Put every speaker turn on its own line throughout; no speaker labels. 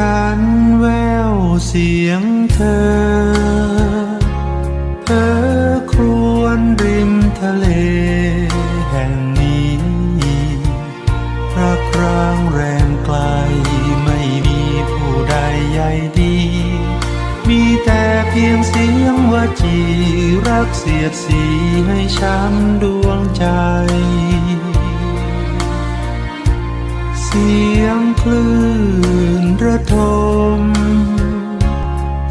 ฉันแววเสียงเธอเธอครวญริมทะเลแห่งนี้รักร้างแรงไกลไม่มีผู้ใดใยดี มีแต่เพียงเสียงว่าจีรักเสียดสีให้ช้ำดวงใจเสียงคลื่น ระทม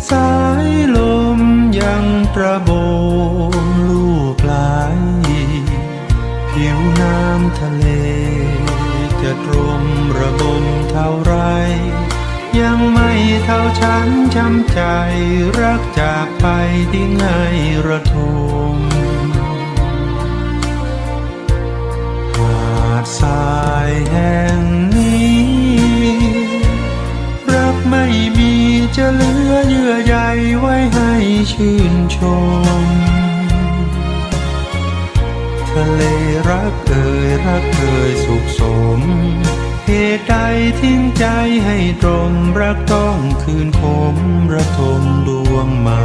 สายลมยังตระโบมลูกไหลผิวน้ำทะเล จะตรมระบมเท่าไร ยังไม่เท่าฉันช้ำใจ รักจากไปที่ไงระทม ชื่นชม ทะเลรักเอ่ยรักเอ่ยสุขสม เหตุใดทิ้งใจให้ตรมรักต้องคืนคมระทมดวงมา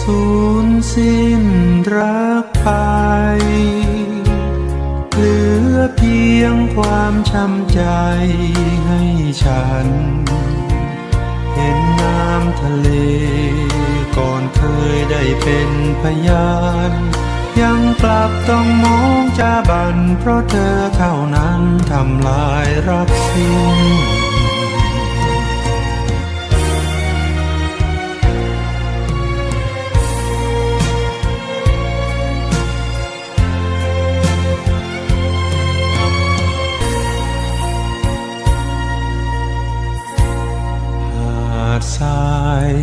สูญสิ้นรักไป เหลือเพียงความช้ำใจให้ฉัน เห็นน้ำทะเล ก่อนเคยได้เป็นพยาน ยังกลับต้องมองจาบัน เพราะเธอเท่านั้นทำลายรักสิ้น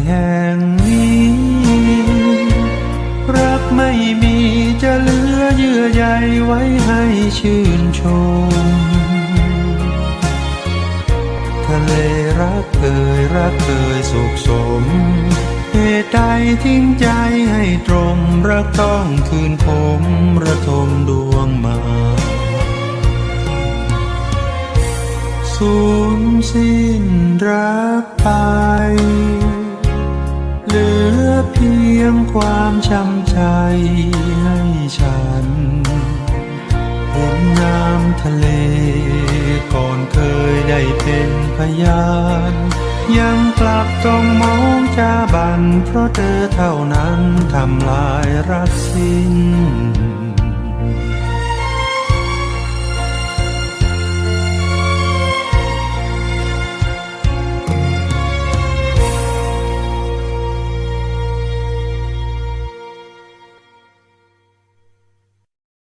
แห่งนี้ รักไม่มีจะเหลือเยื่อใยไว้ให้ชื่นชม ทะเลรักเอ่ยรักเอ่ยสุขสม เหตุใดทิ้งใจให้ตรง รักต้องคืนผมระทมดวงมาสูญสิ้นรักไป ยงความช้ำใจให้ฉัน เห็นน้ำทะเล ก่อนเคยได้เป็นพยาน ยังกลับต้องมองจาบัน เพราะเธอเท่านั้นทำลายรักสิ้น